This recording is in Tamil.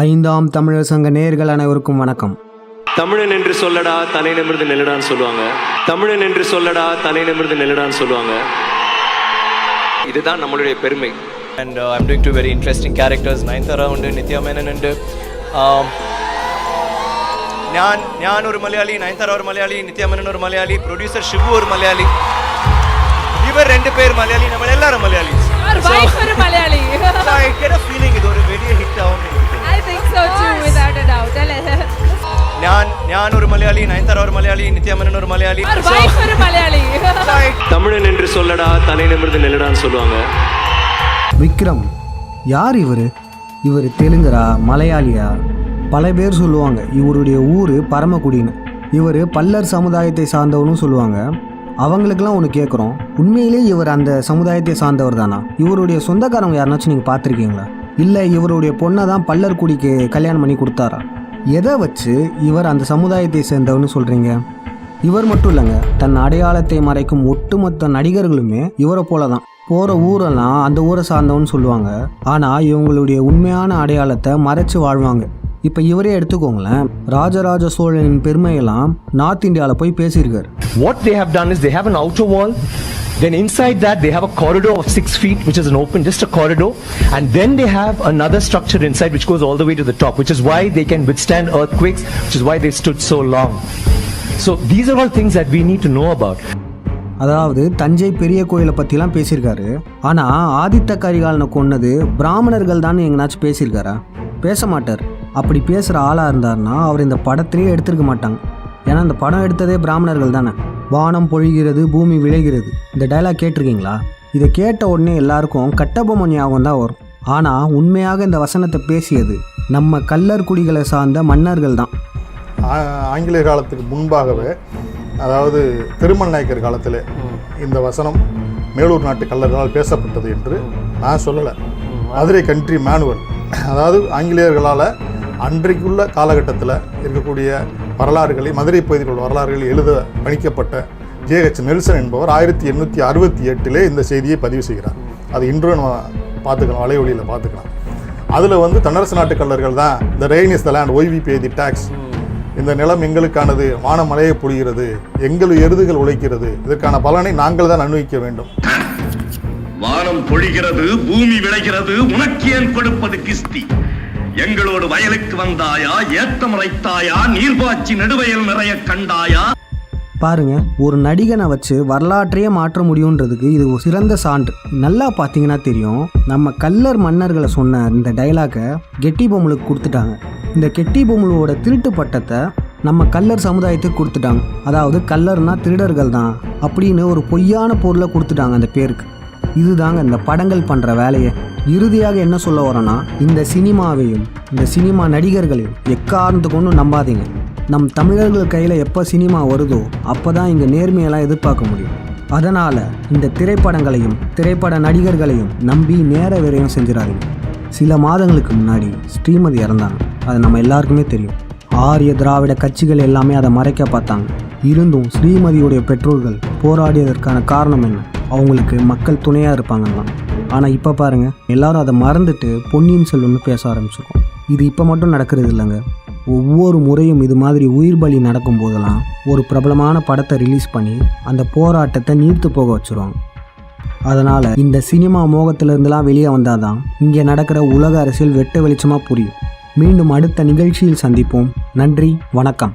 ஐந்தாம் தமிழர் சங்க நேர்கள் அனைவருக்கும் வணக்கம். தமிழன் என்று சொல்லடா தலை நிமிர்ந்து நில்லடான்னு சொல்லுவாங்க. தமிழன் என்று சொல்லடா தலை நிமிர்ந்து நில்லடான்னு சொல்லுவாங்க. இதுதான் நம்மளுடைய பெருமை. And I'm doing two very interesting characters Nayanthara உண்டு நித்யா மேனன் உண்டு. Um, ஞான் ஞான் ஒரு மலையாளி நயன்தாரா ஒரு மலையாளி நித்யா மேனன் ஒரு மலையாளி ப்ரொடியூசர் ஷிவு ஒரு மலையாளி. இவர் ரெண்டு பேர் மலையாளி நம்ம எல்லாரும் மலையாளி. மலையாளி ஃபீலிங் இது ஒரு பெரிய ஹிட் ஆகும். without a doubt അല്ലേ ഞാൻ ഞാൻ ഒരു മലയാളി നയൻതാര ഒരു മലയാളി നിത്യ മേനൻ ഒരു മലയാളി Our wife ഒരു മലയാളി தமிழன் என்று சொல்லடா தலை நிமிர்ந்து நில்லடான்னு சொல்லுவாங்க விக்ரம் யார் இவர் இவர் தெலுங்கரா மலையாளியா பல பேர் சொல்லுவாங்க இவருடைய ஊர் பரமக்குடின்னு இவர் பல்லர் சமுதாயத்தை சார்ந்தவனும் சொல்லுவாங்க அவங்களுக்கெல்லாம் ஒன்று கேட்குறோம் உண்மையிலே இவர் அந்த சமுதாயத்தை சார்ந்தவர் தானா இவருடைய சொந்தக்காரங்க யாருனாச்சும் நீங்கள் பார்த்துருக்கீங்களா இல்லை இவருடைய பொண்ணை தான் பல்லர்குடிக்கு கல்யாணம் பண்ணி கொடுத்தாரா? எதை வச்சு இவர் அந்த சமுதாயத்தை சேர்ந்தவர்னு சொல்கிறீங்க இவர் மட்டும் இல்லைங்க தன் அடையாளத்தை மறைக்கும் ஒட்டுமொத்த நடிகர்களுமே இவரை போல தான் போகிற ஊரெல்லாம் அந்த ஊரை சார்ந்தவன்னு சொல்லுவாங்க. ஆனால் இவங்களுடைய உண்மையான அடையாளத்தை மறைச்சு வாழ்வாங்க. இப்போ இவரே எடுத்துக்கோங்களேன் ராஜராஜ சோழனின் பெருமையெல்லாம் நார்த் இந்தியாவில் போய் பேசியிருக்காரு. What they have done is they have an outer wall. Then inside that they have a corridor of six feet, which is an open, just a corridor, and then they have another structure inside which goes all the way to the top, which is why they can withstand earthquakes, which is why they stood so long. So these are all things that we need to know about. அதாவது தஞ்சை பெரிய கோயிலை பற்றிலாம் பேசியிருக்காரு ஆனால் ஆதித்த கரிகாலனை கொன்னது பிராமணர்கள் தான் எங்கனாச்சும் பேசியிருக்காரா பேச மாட்டார் அப்படி பேசுகிற ஆளாக இருந்தாருன்னா அவர் இந்த படத்திலேயே எடுத்திருக்க மாட்டாங்க ஏன்னா இந்த படம் எடுத்ததே பிராமணர்கள் தானே வானம் பொழிகிறது பூமி விளைகிறது. இந்த டைலாக் கேட்டிருக்கீங்களா? இதை கேட்ட உடனே எல்லாருக்கும் கட்டபொம்மன் ஞாபகம் தான் வரும். ஆனால் உண்மையாக இந்த வசனத்தை பேசியது நம்ம கல்லர் குடிகளை சார்ந்த மன்னர்கள் தான். ஆங்கிலேய ஆங்கிலேயர் காலத்துக்கு முன்பாகவே அதாவது திருமண் நாயக்கர் காலத்தில் இந்த வசனம் மேலூர் நாட்டு கல்லர்களால் பேசப்பட்டது என்று நான் சொல்லலை. மதுரை கண்ட்ரி மேனுவல் அதாவது ஆங்கிலேயர்களால் அன்றைக்குள்ள காலகட்டத்தில் இருக்கக்கூடிய வரலாறுகளை. மதுரை பகுதியில் உள்ள வரலாறுகளை எழுத பணிக்கப்பட்ட ஜேஹெச் நெல்சன் என்பவர் ஆயிரத்தி எண்ணூற்றி அறுபத்தி எட்டிலே இந்த செய்தியை பதிவு செய்கிறார். அது இன்றும் நம்ம பார்த்துக்கலாம் வலைவழியில் பார்த்துக்கலாம். அதில் வந்து தன்னரசு நாட்டு கல்லர்கள் தான் இந்த rain is the land where we pay the taxes இந்த நிலம் எங்களுக்கானது வானம் மலையை பொழிகிறது எங்கள் எருதுகள் உழைக்கிறது இதற்கான பலனை நாங்கள் தான் அனுபவிக்க வேண்டும். வானம் பொழிகிறது பூமி விளைகிறது உனக்கு ஏன் கொடுப்பது கிஸ்தி? எங்களோடு வயலுக்கு வந்தாயா? ஏத்தமுறைத்தாயா நீர்பாய்ச்சி நெடுவயல் நிறைய கண்டாயா? பாருங்க ஒரு நடிகனை வச்சு வரலாற்றையே மாற்ற முடியுன்றதுக்கு இது ஒரு சிறந்த சான்று. நல்லா பார்த்தீங்கன்னா தெரியும் நம்ம கல்லர் மன்னர்களை சொன்ன இந்த டைலாக்கை கெட்டி பொம்மலுக்கு கொடுத்துட்டாங்க. இந்த கெட்டி பொம்மலோட திருட்டு பட்டத்தை நம்ம கல்லர் சமுதாயத்துக்கு கொடுத்துட்டாங்க. அதாவது கல்லர்னா திருடர்கள் தான் அப்படின்னு ஒரு பொய்யான பொருளை கொடுத்துட்டாங்க அந்த பேருக்கு. இதுதாங்க இந்த படங்கள் பண்ணுற வேலையை. இறுதியாக என்ன சொல்ல வரோன்னா இந்த சினிமாவையும் இந்த சினிமா நடிகர்களையும் எக்காரணத்து கொண்டும் நம்பாதீங்க. நம் தமிழர்கள் கையில் எப்போ சினிமா வருதோ அப்போ தான் இங்கே நேர்மையெல்லாம் எதிர்பார்க்க முடியும். அதனால் இந்த திரைப்படங்களையும் திரைப்பட நடிகர்களையும் நம்பி நேர விரயம் செஞ்சிடாதீங்க. சில மாதங்களுக்கு முன்னாடி ஸ்ரீமதி இறந்தாங்க. அது நம்ம எல்லாருக்குமே தெரியும். ஆரிய திராவிட கட்சிகள் எல்லாமே அதை மறைக்க பார்த்தாங்க. இருந்தும் ஸ்ரீமதியுடைய பெற்றோர்கள் போராடியதற்கான காரணம் என்ன? அவங்களுக்கு மக்கள் துணையாக இருப்பாங்கலாம் ஆனால் இப்போ பாருங்கள் எல்லாரும் அதை மறந்துட்டு பொன்னியின் செல்வன்னு பேச ஆரம்பிச்சிருக்கோம். இது இப்போ மட்டும் நடக்கிறது இல்லைங்க. ஒவ்வொரு முறையும் இது மாதிரி உயிர் பலி நடக்கும் போதெல்லாம் ஒரு பிரபலமான படத்தை ரிலீஸ் பண்ணி அந்த போராட்டத்தை நீர்த்து போக வச்சுருவாங்க. அதனால் இந்த சினிமா மோகத்திலிருந்துலாம் வெளியே வந்தாதான் இங்கே நடக்கிற உலக அரசியல் வெட்ட வெளிச்சமாக புரியும். மீண்டும் அடுத்த நிகழ்ச்சியில் சந்திப்போம். நன்றி வணக்கம்.